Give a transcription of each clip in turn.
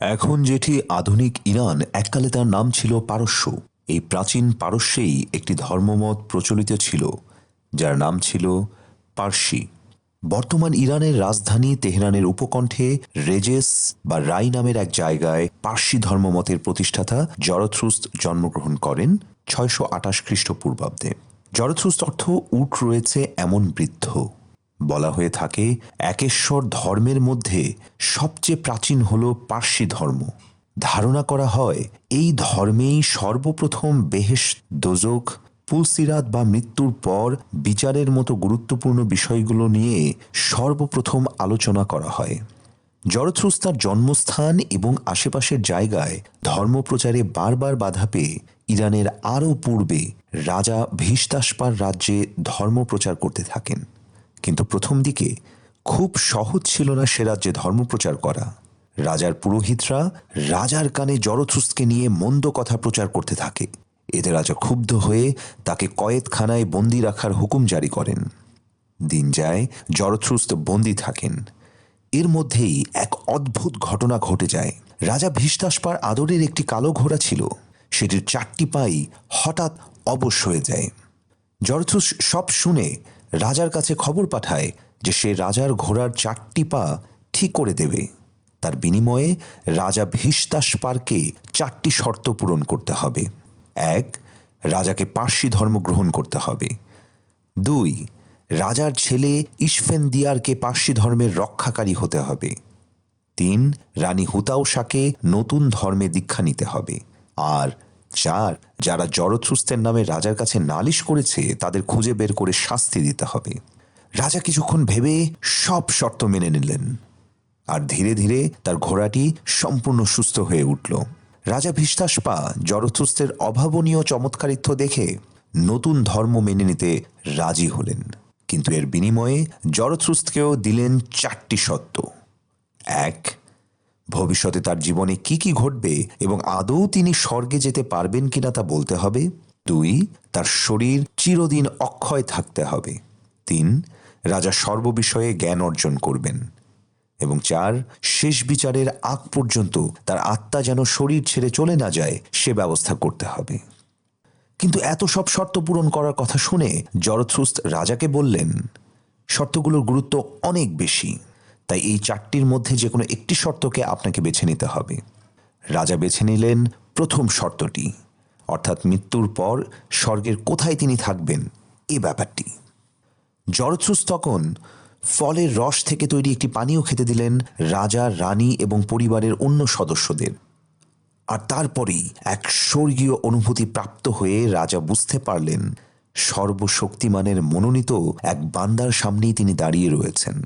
এখন যেটি আধুনিক ইরান, এককালে তার নাম ছিল পারস্য। এই প্রাচীন পারস্যেই একটি ধর্মমত প্রচলিত ছিল, যার নাম ছিল পার্সি। বর্তমান ইরানের রাজধানী তেহরানের উপকণ্ঠে রেজেস বা রাই নামের এক জায়গায় পার্সি ধর্মমতের প্রতিষ্ঠাতা জরথ্রুস্ত জন্মগ্রহণ করেন ছয়শো আঠাশ খ্রিস্টপূর্বাব্দে। জরথ্রুস্ত অর্থ উট রয়েছে এমন বৃদ্ধ। বলা হয়ে থাকে, একেশ্বর ধর্মের মধ্যে সবচেয়ে প্রাচীন হল পার্সি ধর্ম। ধারণা করা হয়, এই ধর্মেই সর্বপ্রথম বেহেশ দোজক, পুলসিরাত বা মৃত্যুর পর বিচারের মতো গুরুত্বপূর্ণ বিষয়গুলো নিয়ে সর্বপ্রথম আলোচনা করা হয়। জরথ্রুস তার জন্মস্থান এবং আশেপাশের জায়গায় ধর্মপ্রচারে বারবার বাধা পেয়ে ইরানের আরও পূর্বে রাজা ভীষ্টাসপার রাজ্যে ধর্মপ্রচার করতে থাকেন। কিন্তু প্রথম দিকে খুব সহজ ছিল না সে রাজ্যে ধর্মপ্রচার করা। রাজার পুরোহিতরা রাজার কানে জরথ্রুসকে নিয়ে মন্দ কথা প্রচার করতে থাকে। এতে রাজা ক্ষুব্ধ হয়ে তাকে কয়েদখানায় বন্দি রাখার হুকুম জারি করেন। দিন যায় জরথ্রুস্ত বন্দি থাকেন। এর মধ্যেই এক অদ্ভুত ঘটনা ঘটে যায়। রাজা ভীষ্টাসপার আদরের একটি কালো ঘোড়া ছিল। সেটির চারটি পাই হঠাৎ অবশ হয়ে যায়। জরথ্রুস সব শুনে রাজার কাছে খবর পাঠায় যে সে রাজার ঘোড়ার চারটি পা ঠিক করে দেবে। তার বিনিময়ে রাজা ভীষ্টাসপারকে চারটি শর্ত পূরণ করতে হবে। এক, রাজাকে পার্সি ধর্ম গ্রহণ করতে হবে। দুই, রাজার ছেলে ইসফেন্দিয়ারকে পার্সি ধর্মের রক্ষাকারী হতে হবে। তিন, রানী হুতাউসাকে নতুন ধর্মে দীক্ষা নিতে হবে। আর চার, যারা জরথ্রুস্তের নামে রাজার কাছে নালিশ করেছে, তাদের খুঁজে বের করে শাস্তি দিতে হবে। রাজা কিছুক্ষণ ভেবে সব শর্ত মেনে নিলেন। আর ধীরে ধীরে তার ঘোড়াটি সম্পূর্ণ সুস্থ হয়ে উঠল। রাজা ভীষ্টাসপা জরথ্রুস্তের অভাবনীয় চমৎকারিত্ব দেখে নতুন ধর্ম মেনে নিতে রাজি হলেন। কিন্তু এর বিনিময়ে জরথ্রুস্তকেও দিলেন চারটি সত্য এক ভবিষ্যতে তার জীবনে কি কি ঘটবে এবং আদৌ তিনি স্বর্গে যেতে পারবেন কিনা তা বলতে হবে। দুই, তার শরীর চিরদিন অক্ষয় থাকতে হবে। তিন, রাজা সর্ববিষয়ে জ্ঞান অর্জন করবেন। এবং চার, শেষ বিচারের আগ পর্যন্ত তার আত্মা যেন শরীর ছেড়ে চলে না যায়, সে ব্যবস্থা করতে হবে। কিন্তু এত সব শর্ত পূরণ করার কথা শুনে জরথ্রুস্ত রাজাকে বললেন, শর্তগুলোর গুরুত্ব অনেক বেশি। তাই এই চারটির মধ্যে যে কোনো একটি শর্তকে আপনাকে বেছে নিতে হবে। রাজা বেছে নিলেন প্রথম শর্তটি, অর্থাৎ মৃত্যুর পর স্বর্গের কোথায় তিনি থাকবেন, এ ব্যাপারটি। জরথ্রুস তখন ফলের রস থেকে তৈরি একটি পানীয় খেতে দিলেন রাজা, রানী এবং পরিবারের অন্য সদস্যদের। আর তারপরেই এক স্বর্গীয় অনুভূতি প্রাপ্ত হয়ে রাজা বুঝতে পারলেন সর্বশক্তিমানের মনোনীত এক বান্দার সামনেই তিনি দাঁড়িয়ে রয়েছেন।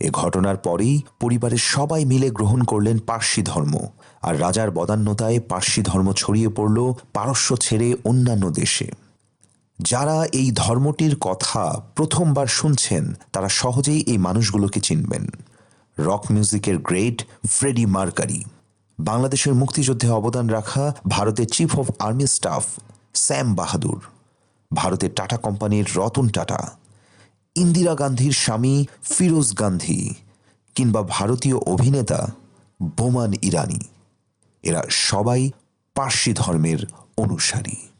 এ ঘটনার পরেই পরিবারের সবাই মিলে গ্রহণ করলেন পার্সি ধর্ম। আর রাজার বদান্যতায় পার্সি ধর্ম ছড়িয়ে পড়ল পারস্য ছেড়ে অন্যান্য দেশে। যারা এই ধর্মটির কথা প্রথমবার শুনছেন, তারা সহজেই এই মানুষগুলোকে চিনবেন। রক মিউজিকের গ্রেট ফ্রেডি মার্কারি। বাংলাদেশের মুক্তিযুদ্ধে অবদান রাখা ভারতের chief of army staff Sam Bahadur. ভারতের টাটা কোম্পানির রতন টাটা। ইন্দিরা গান্ধীর স্বামী ফিরোজ গান্ধী কিংবা ভারতীয় অভিনেতা বোমান ইরানি। এরা সবাই পার্সি ধর্মের অনুসারী।